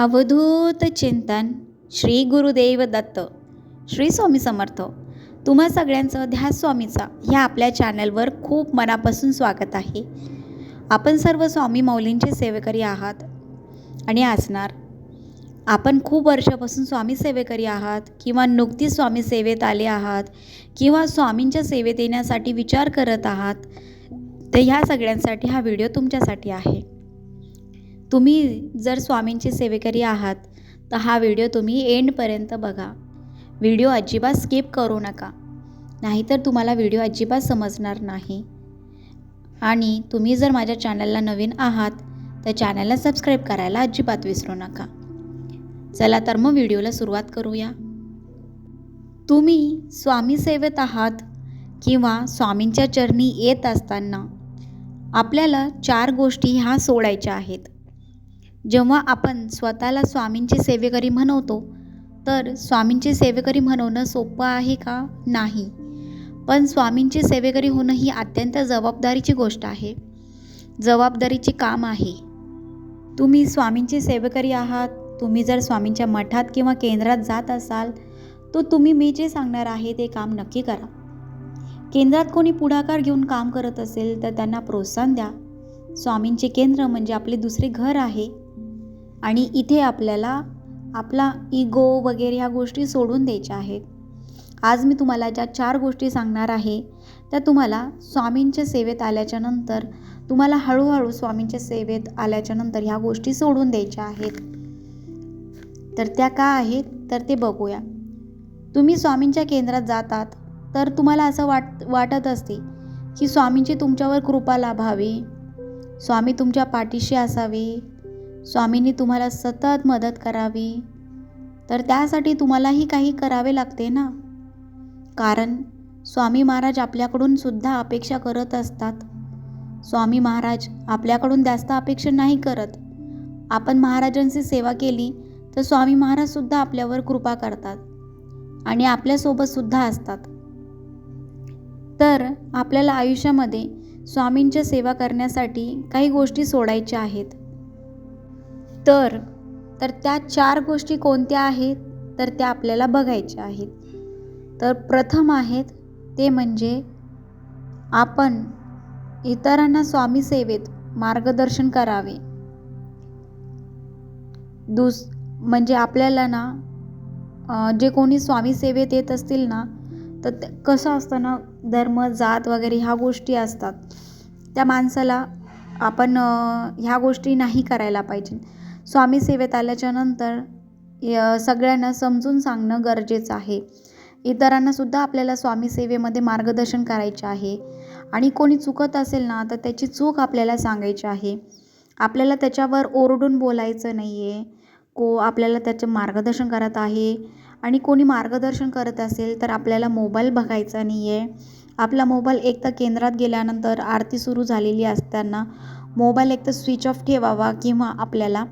अवधूत चिंतन श्री गुरुदेव दत्त श्री स्वामी समर्थ. तुम्हा सगळ्यांचं ध्यास स्वामीचा ह्या आपल्या चॅनलवर खूप मनापासून स्वागत आहे. आपण सर्व स्वामी मौलींचे सेवेकरी आहात आणि असणार. आपण खूप वर्षापासून स्वामी सेवेकरी आहात किंवा नुकतीच स्वामी सेवेत आले आहात किंवा स्वामींच्या सेवेत येण्यासाठी विचार करत आहात तर ह्या सगळ्यांसाठी हा व्हिडिओ तुमच्यासाठी आहे. तुम्ही जर स्वामींचे सेवेकरी आहात तर हा व्हिडिओ तुम्ही एंडपर्यंत बघा. व्हिडिओ अजिबात स्किप करू नका नाहीतर तुम्हाला व्हिडिओ अजिबात समजणार नाही. आणि तुम्ही जर माझ्या चॅनलला नवीन आहात तर चॅनलला सबस्क्राईब करायला अजिबात विसरू नका. चला तर मग व्हिडिओला सुरुवात करूया. तुम्ही स्वामी सेवेत आहात किंवा स्वामींच्या चरणी येत असताना आपल्याला चार गोष्टी ह्या सोडायच्या आहेत. जेव्हा आपण स्वतःला स्वामींची सेवेकरी म्हणवतो तर स्वामींची सेवेकरी म्हणवणं सोपं आहे का? नाही. पण स्वामींची सेवेकरी होणं ही अत्यंत जबाबदारीची गोष्ट आहे. जबाबदारीचे काम आहे. तुम्ही स्वामींची सेवेकरी आहात तुम्ही जर स्वामींच्या मठात किंवा केंद्रात जात असाल तर तुम्ही मी जे सांगणार आहे ते काम नक्की करा. केंद्रात कोणी पुढाकार घेऊन काम करत असेल तर त्यांना प्रोत्साहन द्या. स्वामींचे केंद्र म्हणजे आपले दुसरे घर आहे. आणि इथे आपल्याला आपला इगो वगैरे ह्या गोष्टी सोडून द्यायच्या आहेत. आज मी तुम्हाला ज्या चार गोष्टी सांगणार आहे त्या तुम्हाला स्वामींच्या सेवेत आल्याच्यानंतर तुम्हाला हळूहळू स्वामींच्या सेवेत आल्याच्यानंतर ह्या गोष्टी सोडून द्यायच्या आहेत. तर त्या का आहेत तर ते बघूया. तुम्ही स्वामींच्या केंद्रात जातात तर तुम्हाला असं वाट वाटत असते की स्वामींची तुमच्यावर कृपा लाभावी स्वामी तुमच्या पाठीशी असावे स्वामींनी तुम्हाला सतत मदत करावी. तर त्यासाठी तुम्हालाही काही करावे लागते ना? कारण स्वामी महाराज आपल्याकडून सुद्धा अपेक्षा करत असतात. स्वामी महाराज आपल्याकडून जास्त अपेक्षा नाही करत. आपण महाराजांची सेवा केली तर स्वामी महाराजसुद्धा आपल्यावर कृपा करतात आणि आपल्यासोबतसुद्धा असतात. तर आपल्याला आयुष्यामध्ये स्वामींच्या सेवा करण्यासाठी काही गोष्टी सोडायच्या आहेत. तर तर त्या चार गोष्टी कोणत्या आहेत? तर त्या आपल्याला बघायच्या आहेत. तर प्रथम आहेत ते म्हणजे आपण इतरांना स्वामी सेवेत मार्गदर्शन करावे. दुस म्हणजे आपल्याला ना जे कोणी स्वामी सेवेत येत असतील ना तर ते कसं असतं ना धर्म जात वगैरे ह्या गोष्टी असतात. त्या माणसाला आपण ह्या गोष्टी नाही करायला पाहिजे. स्वामी सेवेत आल्याच्यानंतर सगळ्यांना समजून सांगणं गरजेचं आहे. इतरांनासुद्धा आपल्याला स्वामी सेवेमध्ये मार्गदर्शन करायचे आहे. आणि कोणी चुकत असेल ना तर त्याची चूक आपल्याला सांगायची आहे. आपल्याला त्याच्यावर ओरडून बोलायचं नाही आहे को आपल्याला त्याचं मार्गदर्शन करत आहे. आणि कोणी मार्गदर्शन करत असेल तर आपल्याला मोबाईल बघायचा नाही आहे आपला मोबाईल एक तर केंद्रात गेल्यानंतर आरती सुरू झालेली असताना मोबाईल एक तर स्विच ऑफ ठेवावा किंवा आपल्याला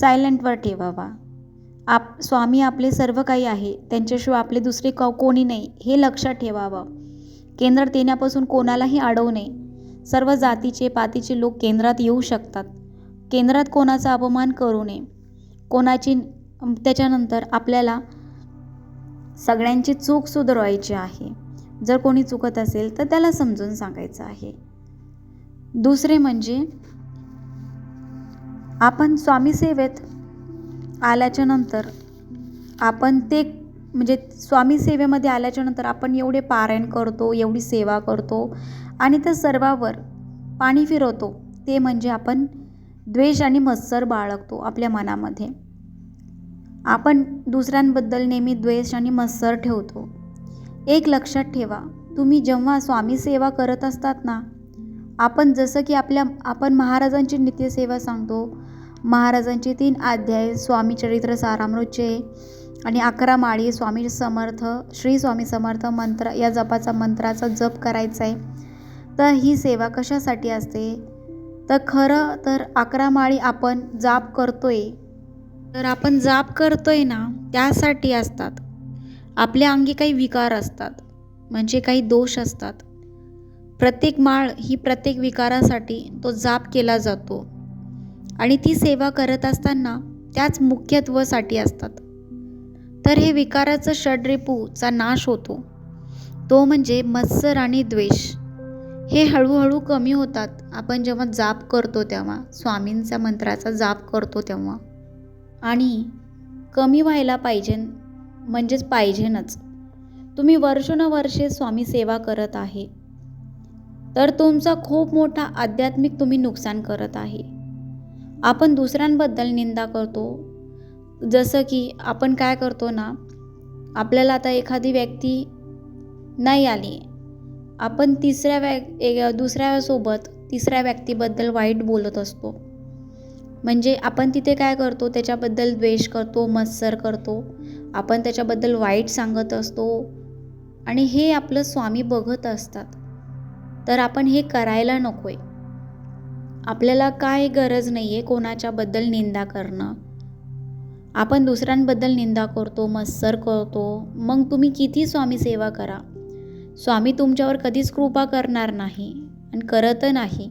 सायलेंटवर ठेवावा. आप स्वामी आपले सर्व काही आहे त्यांच्याशिवाय आपले दुसरे क कोणी नाही हे लक्षात ठेवावं. केंद्रात येण्यापासून कोणालाही अडवू नये. सर्व जातीचे पातीचे लोक केंद्रात येऊ शकतात. केंद्रात कोणाचा अपमान करू नये. कोणाची त्याच्यानंतर आपल्याला सगळ्यांची चूक सुधारवायची आहे. जर कोणी चुकत असेल तर त्याला समजून सांगायचं आहे. दुसरे म्हणजे आपण स्वामी सेवेत आल्याच्यानंतर आपण ते म्हणजे स्वामी सेवेमध्ये आल्याच्यानंतर आपण एवढे पारायण करतो एवढी सेवा करतो आणि त्या सर्वावर पाणी फिरवतो ते म्हणजे आपण द्वेष आणि मत्सर बाळगतो आपल्या मनामध्ये. आपण दुसऱ्यांबद्दल नेहमी द्वेष आणि मत्सर ठेवतो. एक लक्षात ठेवा तुम्ही जेव्हा स्वामी सेवा करत असतात ना आपण जसं की आपल्या आपण महाराजांची नित्यसेवा सांगतो महाराजांचे तीन अध्याय स्वामी चरित्र सारामृतचे आणि अकरा माळी स्वामी समर्थ श्री स्वामी समर्थ मंत्र या जपाचा मंत्राचा जप करायचा आहे तर ही सेवा कशासाठी असते? तर खरं तर अकरा माळी आपण जाप करतोय. तर आपण जाप करतोय ना त्यासाठी असतात. आपल्या अंगी काही विकार असतात म्हणजे काही दोष असतात. प्रत्येक माळ ही प्रत्येक विकारासाठी तो जाप केला जातो. आणि ती सेवा करत असताना त्याच मुख्यत्वासाठी असतात. तर हे विकाराचं षड्रिपूचा नाश होतो. तो म्हणजे मत्सर आणि द्वेष. हे हळूहळू कमी होतात. आपण जेव्हा जाप करतो तेव्हा स्वामींच्या मंत्राचा जाप करतो तेव्हा. आणि कमी व्हायला पाहिजे म्हणजेच पाहिजेनच. तुम्ही वर्षोनवर्षे स्वामी सेवा करत आहे. तर तुमचा खूप मोठा आध्यात्मिक तुम्ही नुकसान करत आहे. आपण दुसऱ्यांबद्दल निंदा करतो. जसं की आपण काय करतो ना आपल्याला आता एखादी व्यक्ती नाही आली. आपण तिसऱ्या व्यक् दुसऱ्यासोबत तिसऱ्या व्यक्तीबद्दल वाईट बोलत असतो. म्हणजे आपण तिथे काय करतो त्याच्याबद्दल द्वेष करतो मत्सर करतो. आपण त्याच्याबद्दल वाईट सांगत असतो. आणि हे आपलं स्वामी बघत असतात. तर आपण हे करायला नको आहे आपल्याला काय गरज नाही आहे कोणाच्याबद्दल निंदा करणं. आपण दुसऱ्यांबद्दल निंदा करतो मत्सर करतो. मग तुम्ही किती स्वामी सेवा करा? स्वामी तुमच्यावर कधीच कृपा करणार नाही आणि करत नाही.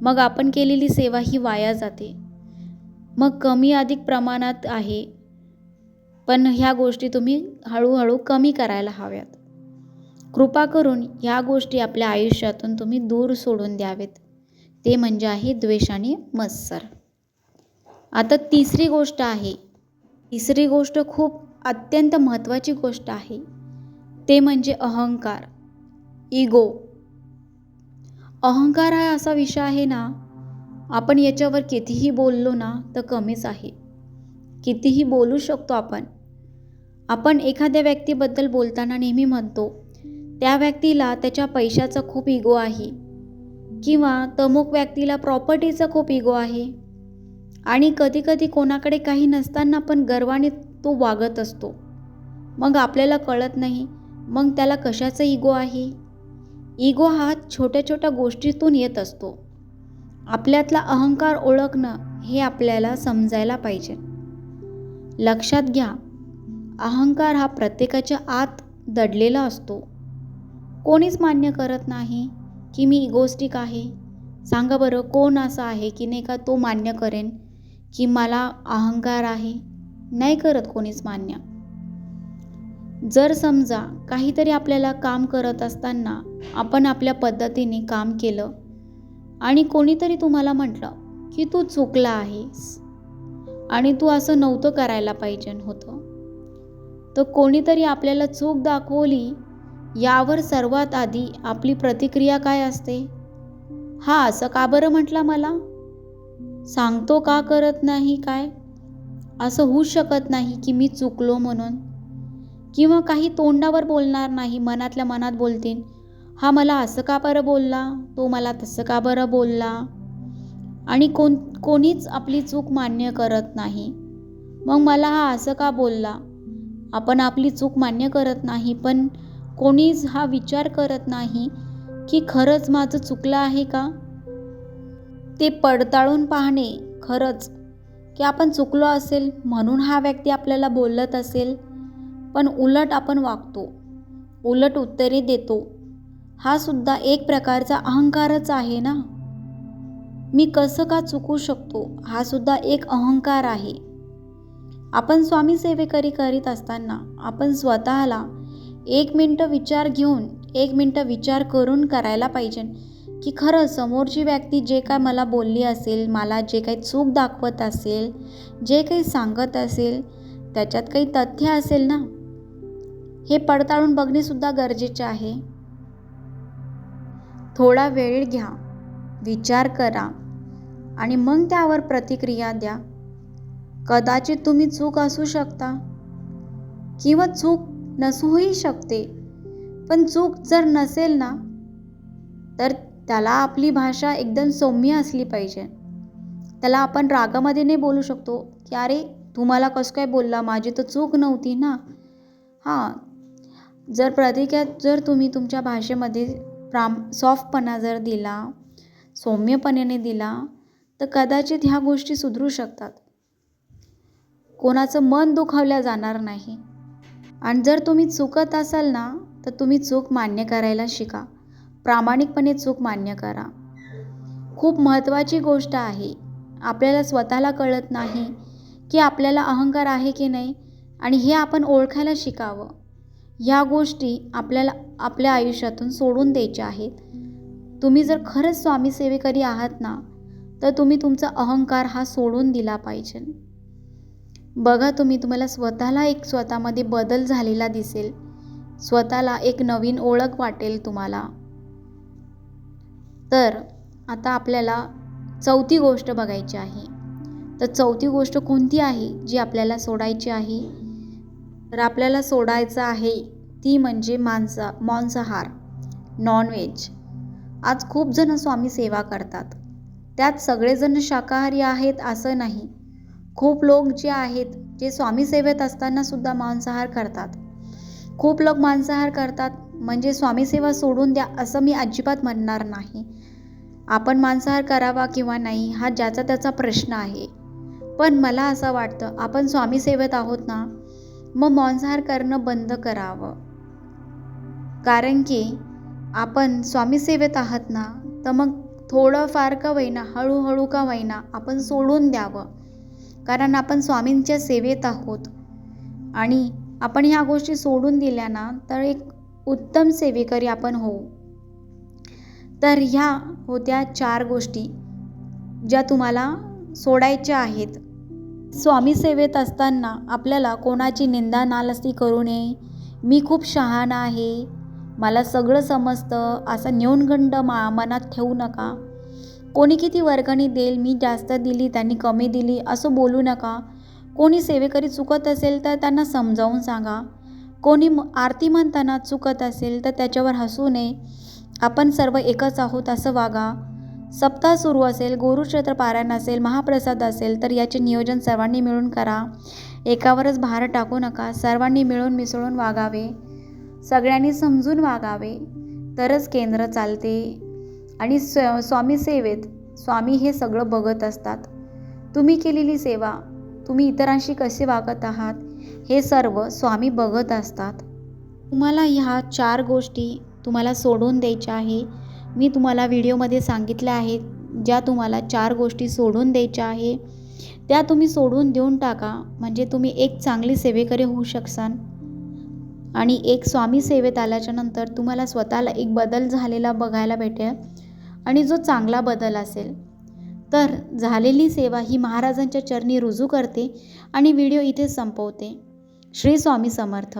मग आपण केलेली सेवा ही वाया जाते. मग कमी अधिक प्रमाणात आहे. पण ह्या गोष्टी तुम्ही हळूहळू कमी करायला हव्यात. कृपा करून ह्या गोष्टी आपल्या आयुष्यातून तुम्ही दूर सोडून द्यावेत. ते म्हणजे आहे द्वेष आणि मत्सर. आता तिसरी गोष्ट आहे. तिसरी गोष्ट खूप अत्यंत महत्त्वाची गोष्ट आहे. ते म्हणजे अहंकार. इगो अहंकार हा असा विषय आहे ना आपण याच्यावर कितीही बोललो ना तर कमीच आहे. कितीही बोलू शकतो आपण. आपण एखाद्या व्यक्तीबद्दल बोलताना नेहमी म्हणतो त्या व्यक्तीला त्याच्या पैशाचा खूप इगो आहे. किंवा तमुक व्यक्तीला प्रॉपर्टीचा खूप इगो आहे. आणि कधीकधी कोणाकडे काही नसताना पण गर्वाने तो वागत असतो. मग आपल्याला कळत नाही मग त्याला कशाचा इगो आहे? इगो हा छोट्या छोट्या गोष्टीतून येत असतो. आपल्यातला अहंकार ओळखणं हे आपल्याला समजायला पाहिजे. लक्षात घ्या अहंकार हा प्रत्येकाच्या आत दडलेला असतो. कोणीच मान्य करत नाही की मी इगोस्टिक आहे. सांगा बरं कोण असं आहे की नाही का तो मान्य करेन की मला अहंकार आहे? नाही करत कोणीच मान्य. जर समजा काहीतरी आपल्याला काम करत असताना आपण आपल्या पद्धतीने काम केलं आणि कोणीतरी तुम्हाला म्हटलं की तू चुकला आहेस आणि तू असं नव्हतं करायला पाहिजे होतं तर कोणीतरी आपल्याला चूक दाखवली यावर सर्वात आधी आपली प्रतिक्रिया काय असते? हा असं का बरं म्हटला मला? सांगतो का करत नाही काय? असं होऊ शकत नाही की मी चुकलो म्हणून. किंवा काही तोंडावर बोलणार नाही मनातल्या मनात बोलतील हा मला असं का बरं बोलला? तो मला तसं का बरं बोलला? आणि कोण कोणीच आपली चूक मान्य करत नाही. मग मला हा असं का बोलला? आपण आपली चूक मान्य करत नाही पण कोणीच हा विचार करत नाही की खरंच माझं चुकलं आहे का? ते पडताळून पाहणे खरंच की आपण चुकलो असेल म्हणून हा व्यक्ती आपल्याला बोलत असेल. पण उलट आपण वागतो उलट उत्तरे देतो. हा सुद्धा एक प्रकारचा अहंकारच आहे ना? मी कसं का चुकू शकतो हा सुद्धा एक अहंकार आहे. आपण स्वामी सेवेकरी करीत असताना आपण स्वतःला एक मिनटं विचार घेऊन एक मिनटं विचार करून करायला पाहिजे. की खरं समोरची व्यक्ती जे काय मला बोलली असेल मला जे काही चूक दाखवत असेल जे काही सांगत असेल त्याच्यात काही तथ्य असेल ना? हे पडताळून बघणेसुद्धा गरजेचे आहे. थोडा वेळ घ्या विचार करा आणि मग त्यावर प्रतिक्रिया द्या. कदाचित तुम्ही चूक असू शकता किंवा चूक नसूही शकते. पण चूक जर नसेल ना तर त्याला आपली भाषा एकदम सौम्य असली पाहिजे. त्याला आपण रागामध्ये नाही बोलू शकतो की अरे तू मला कसं काय बोलला? माझी तर चूक नव्हती ना. हां. जर प्रतिक्यात जर तुम्ही तुमच्या भाषेमध्ये प्राम सॉफ्टपणा जर दिला सौम्यपणाने दिला तर कदाचित ह्या गोष्टी सुधरू शकतात. कोणाचं मन दुखावल्या जाणार नाही. आणि जर तुम्ही चुकत असाल ना तर तुम्ही चूक मान्य करायला शिका. प्रामाणिकपणे चूक मान्य करा. खूप महत्त्वाची गोष्ट आहे. आपल्याला स्वतःला कळत नाही की आपल्याला अहंकार आहे की नाही आणि हे आपण ओळखायला शिकावं. ह्या गोष्टी आपल्याला आपल्या आयुष्यातून सोडून द्यायच्या आहेत. तुम्ही जर खरंच स्वामी सेवेकरी आहात ना तर तुम्ही तुमचा अहंकार हा सोडून दिला पाहिजे. बघा तुम्ही तुम्हाला स्वतःला एक स्वतःमध्ये बदल झालेला दिसेल. स्वतःला एक नवीन ओळख वाटेल तुम्हाला. तर आता आपल्याला चौथी गोष्ट बघायची आहे. तर चौथी गोष्ट कोणती आहे जी आपल्याला सोडायची आहे? तर आपल्याला सोडायचं आहे ती म्हणजे मांसा मांसाहार नॉनव्हेज आज खूप जण स्वामी सेवा करतात. त्यात सगळेजण शाकाहारी आहेत असं नाही. खूप लोक जे आहेत जे स्वामी सेवेत असताना सुद्धा मांसाहार करतात. खूप लोक मांसाहार करतात म्हणजे स्वामी सेवा सोडून द्या असं मी अजिबात म्हणणार नाही. आपण मांसाहार करावा किंवा नाही हा ज्याचा त्याचा प्रश्न आहे. पण मला असं वाटतं आपण स्वामी सेवेत आहोत ना मग मांसाहार करणं बंद करावं. कारण की आपण स्वामी सेवेत आहात ना तर मग थोडं फार का होईना हळूहळू का होईना आपण सोडून द्यावं. कारण आपण स्वामींच्या सेवेत आहोत. आणि आपण ह्या गोष्टी सोडून दिल्या ना तर एक उत्तम सेवेकरी आपण होऊ. तर ह्या होत्या चार गोष्टी ज्या तुम्हाला सोडायच्या आहेत. स्वामी सेवेत असताना आपल्याला कोणाची निंदा नालस्ती करू नये. मी खूप शहाणा आहे. मला सगळं समजतं. असा न्यूनगंड मा मनात ठेवू नका. कोणी किती वर्गणी देईल मी जास्त दिली त्यांनी कमी दिली असं बोलू नका. कोणी सेवेकरी चुकत असेल तर त्यांना समजावून सांगा. कोणी आरती म्हणताना चुकत असेल तर त्याच्यावर हसू नये. आपण सर्व एकच आहोत असं वागा. सप्ताह सुरू असेल गुरुक्षेत्र पारायण असेल महाप्रसाद असेल तर याचे नियोजन सर्वांनी मिळून करा. एकावरच भार टाकू नका सर्वांनी मिळून मिसळून वागावे. सगळ्यांनी समजून वागावे. तरच केंद्र चालते. आणि स्व स्वामी सेवेत स्वामी हे सगळं बघत असतात. तुम्ही केलेली सेवा तुम्ही इतरांशी कसे वागत आहात हे सर्व स्वामी बघत असतात. तुम्हाला ह्या चार गोष्टी तुम्हाला सोडून द्यायच्या आहे. मी तुम्हाला व्हिडिओमध्ये सांगितल्या आहेत ज्या तुम्हाला चार गोष्टी सोडून द्यायच्या आहे. त्या तुम्ही सोडून देऊन टाका म्हणजे तुम्ही एक चांगली सेवेकरी होऊ शकसान. आणि एक स्वामी सेवेत आल्याच्यानंतर तुम्हाला स्वतःला एक बदल झालेला बघायला भेटेल. आणि जो चांगला बदल असेल. तर झालेली सेवा ही महाराजांच्या चरणी रुजू करते आणि व्हिडिओ इथे संपवते. श्री स्वामी समर्थ.